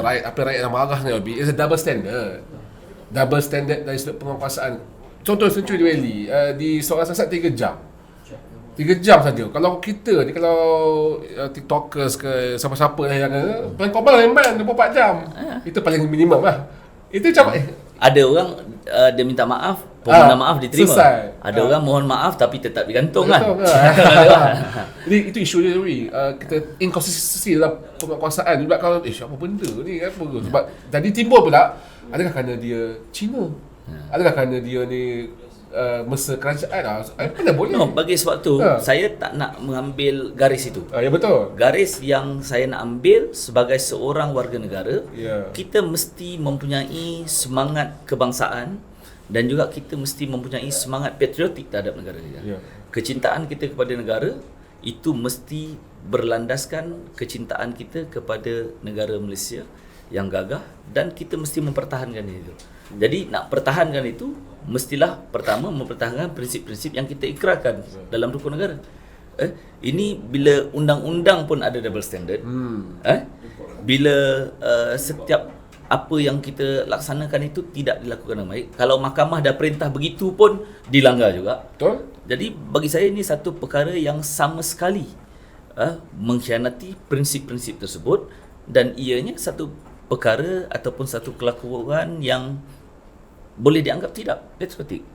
Rakyat, apa rakyat yang marah ni Abi, it's a double standard. Double standard dari sudut penguasaan. Contoh Century Valley, uh, di seorang sasat 3 jam. 3 jam saja. Kalau kita ni, kalau uh, TikTokers ke siapa-siapa lah yang uh, paling korban main 24 jam. Itu paling minimum lah. Itu macam eh, Ada orang uh, dia minta maaf, Ah, permohonan maaf diterima. selesai. Ada Ah. orang mohon maaf tapi tetap digantung kan. Kan? Jadi itu isu dia Rui. Uh, kita inconsistency dalam penguasaan. Sebab kalau eh apa benda ni apa ke? Sebab jadi timbul pula adakah kerana dia Cina? Adakah kerana dia ni uh, mesra kerajaan? Ah, eh, mana boleh? No, bagi sebab tu Ha. saya tak nak mengambil garis itu. Ah, ya betul. Garis yang saya nak ambil sebagai seorang warga negara, Ya. kita mesti mempunyai semangat kebangsaan dan juga kita mesti mempunyai semangat patriotik terhadap negara kita. Ya. Kecintaan kita kepada negara itu mesti berlandaskan kecintaan kita kepada negara Malaysia yang gagah dan kita mesti mempertahankan itu. Jadi nak pertahankan itu mestilah pertama mempertahankan prinsip-prinsip yang kita ikrarkan dalam rukun negara. Eh, ini bila undang-undang pun ada double standard. Hmm. Eh, bila uh, setiap apa yang kita laksanakan itu tidak dilakukan dengan baik. Kalau mahkamah dah perintah begitu pun dilanggar juga. Betul? Jadi bagi saya ini satu perkara yang sama sekali uh, mengkhianati prinsip-prinsip tersebut dan ianya satu perkara ataupun satu kelakuan yang boleh dianggap tidak patriotik.